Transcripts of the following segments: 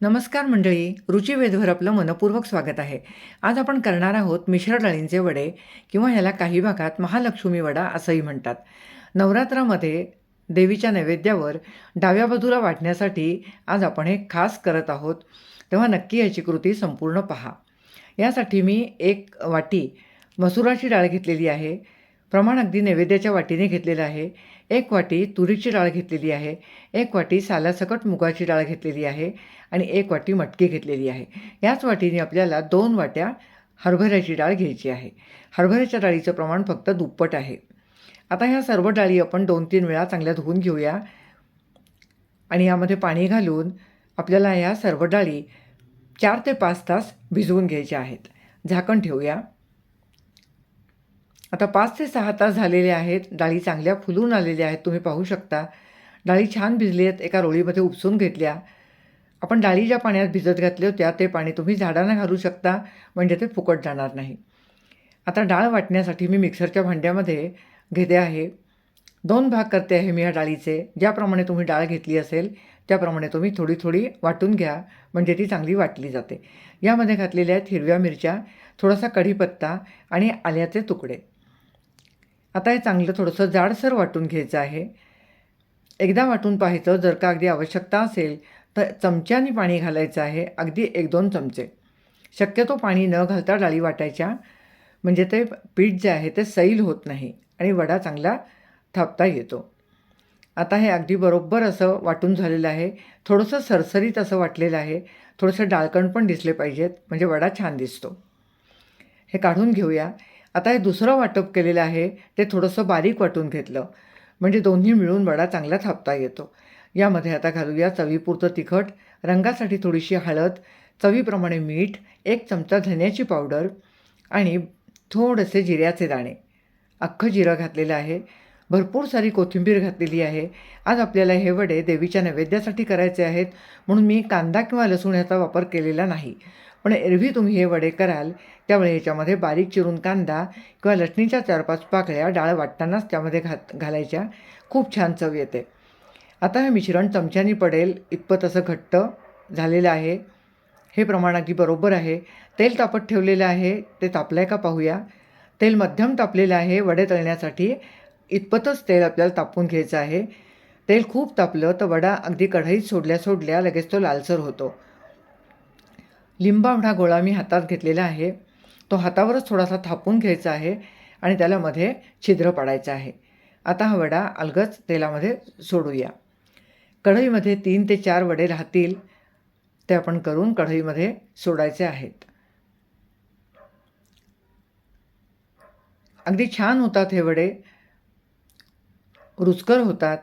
नमस्कार मंडळी रुचिवेदवर आपलं मनपूर्वक स्वागत आहे. आज आपण करणार आहोत मिश्र डाळींचे वडे किंवा ह्याला काही भागात महालक्ष्मी वडा असंही म्हणतात. नवरात्रामध्ये देवीच्या नैवेद्यावर डाव्या बाजूला वाटण्यासाठी आज आपण हे खास करत आहोत. तेव्हा नक्की याची कृती संपूर्ण पहा. यासाठी मी एक वाटी मसुराची डाळ घेतलेली आहे. प्रमाण अगदी नैवेद्याच्या वाटीने घेतलेलं आहे. एक वाटी तुरीची डाळ घेतलेली आहे. एक वाटी सालासकट मुगाची डाळ घेतलेली आहे आणि एक वाटी मटकी घेतलेली आहे. याच वाटीने आपल्याला दोन वाट्या हरभऱ्याची डाळ घ्यायची आहे. हरभऱ्याच्या डाळीचं प्रमाण फक्त दुप्पट आहे. आता ह्या सर्व डाळी आपण दोन तीन वेळा चांगल्या धुवून घेऊया. आणि यामध्ये पाणी घालून आपल्याला ह्या सर्व डाळी चार ते पाच तास भिजवून घ्यायच्या आहेत. झाकण ठेवूया. आता पाच ते सहा तास झालेले आहेत. डाळी चांगल्या फुलून आलेल्या आहेत. तुम्ही पाहू शकता. डाळी छान भिजली आहेत. एका रोळीमध्ये उपसून घेतल्या. आपण डाळी ज्या पाण्यात भिजत घातल्या होत्या ते पाणी तुम्ही झाडांना घालू शकता. म्हणजे ते फुकट जाणार नाही. आता डाळ वाटण्यासाठी मी मिक्सरच्या भांड्यामध्ये घेते आहे. दोन भाग करते आहे मी या डाळीचे. ज्याप्रमाणे तुम्ही डाळ घेतली असेल त्याप्रमाणे तुम्ही थोडी थोडी वाटून घ्या. म्हणजे ती चांगली वाटली जाते. यामध्ये घातलेल्या आहेत हिरव्या मिरच्या थोडासा कढीपत्ता आणि आल्याचे तुकडे. आता हे चांगलं थोडंसं जाडसर वाटून घ्यायचं आहे. एकदा वाटून पाहायचं जर का अगदी आवश्यकता असेल तर चमच्याने पाणी घालायचं आहे अगदी एक दोन चमचे. शक्यतो पाणी न घालता डाळी वाटायच्या. म्हणजे ते पीठ जे आहे ते सैल होत नाही आणि वडा चांगला थापता येतो. आता हे अगदी बरोबर असं वाटून झालेलं आहे. थोडंसं सरसरीत असं वाटलेलं आहे. थोडंसं डाळकण पण दिसले पाहिजेत. म्हणजे वडा छान दिसतो. हे काढून घेऊया. आता हे दुसरं वाटप केलेलं आहे ते थोडंसं बारीक वाटून घेतलं. म्हणजे दोन्ही मिळून वडा चांगला थापता येतो. यामध्ये आता घालूया चवीपुरतं तिखट रंगासाठी थोडीशी हळद चवीप्रमाणे मीठ एक चमचा धन्याची पावडर आणि थोडेसे जिऱ्याचे दाणे. अख्खं जिरं घातलेलं आहे. भरपूर सारी कोथिंबीर घातलेली आहे. आज आपल्याला हे वडे देवीच्या नैवेद्यासाठी करायचे आहेत. म्हणून मी कांदा किंवा लसूण ह्याचा वापर केलेला नाही. पण एरवी तुम्ही हे वडे कराल त्यामुळे ह्याच्यामध्ये बारीक चिरून कांदा किंवा लसणीच्या चार पाच पाकळ्या डाळ वाटतानाच त्यामध्ये घात घालायच्या. खूप छान चव येते. आता हे मिश्रण चमच्यानी पडेल. इतपत असं घट्ट झालेलं आहे. हे प्रमाण अगदी बरोबर आहे. तेल तापत ठेवलेलं आहे. ते तापलं आहे का पाहूया. तेल मध्यम तापलेलं आहे. वडे तळण्यासाठी इतपतच तेल आपल्याला तापून घ्यायचं आहे. तेल खूप तापलं तर वडा अगदी कढईत सोडल्या सोडल्या लगेच तो लालसर होतो. लिंबावडा गोळा मी हातात घेतलेला आहे. तो हातावरच थोडासा थापून घ्यायचा आहे आणि त्याला मध्ये छिद्र पाडायचं आहे. आता हा वडा अलगच तेलामध्ये सोडूया. कढईमध्ये तीन ते चार वडे राहतील. ते आपण करून कढईमध्ये सोडायचे आहेत. अगदी छान होतात हे वडे. रुचकर होतात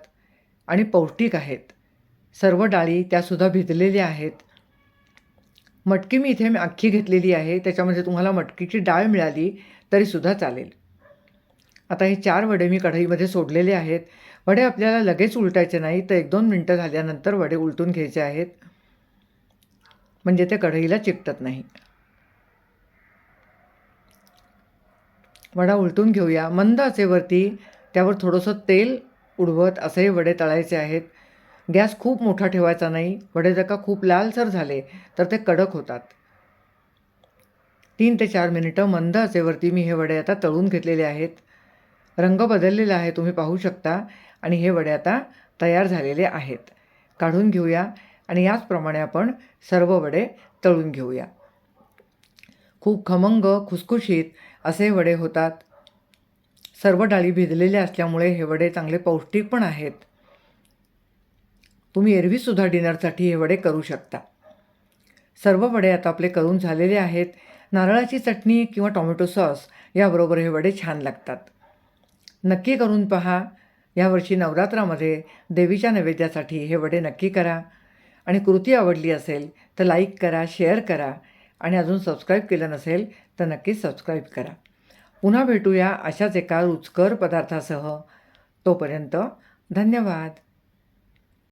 आणि पौष्टिक आहेत. सर्व डाळी त्यासुद्धा भिजलेल्या आहेत. मटकी मी इथे मी अख्खी घेतलेली आहे. त्याच्यामध्ये तुम्हाला मटकीची डाळ मिळाली तरीसुद्धा चालेल. आता हे चार वडे मी कढईमध्ये सोडलेले आहेत. वडे आपल्याला लगेच उलटायचे नाही तर एक दोन मिनटं झाल्यानंतर वडे उलटून घ्यायचे आहेत. म्हणजे ते कढईला चिकटत नाही. वडा उलटून घेऊया. मंद आचेवरती त्यावर थोडंसं तेल उडवत असे वडे तळायचे आहेत. गॅस खूप मोठा ठेवायचा नाही. वडे जर का खूप लालसर झाले तर ते कडक होतात. तीन ते चार मिनिटं मंद आचेवरती मी हे वडे आता तळून घेतलेले आहेत. रंग बदललेला आहे तुम्ही पाहू शकता. आणि हे वडे आता तयार झालेले आहेत. काढून घेऊया आणि याचप्रमाणे आपण सर्व वडे तळून घेऊया. खूप खमंग खुसखुशीत असे वडे होतात. सर्व डाळी भिजलेल्या असल्यामुळे हे वडे चांगले पौष्टिक पण आहेत. तुम्ही एरवीसुद्धा डिनरसाठी हे वडे करू शकता. सर्व वडे आता आपले करून झालेले आहेत. नारळाची चटणी किंवा टोमॅटो सॉस याबरोबर हे वडे छान लागतात. नक्की करून पहा. यावर्षी नवरात्रामध्ये देवीच्या नैवेद्यासाठी हे वडे नक्की करा. आणि कृती आवडली असेल तर लाईक करा शेअर करा. आणि अजून सबस्क्राईब केलं नसेल तर नक्की सबस्क्राईब करा. पुन्हा भेटूया अशाच एका रुचकर पदार्थासह. तोपर्यंत धन्यवाद.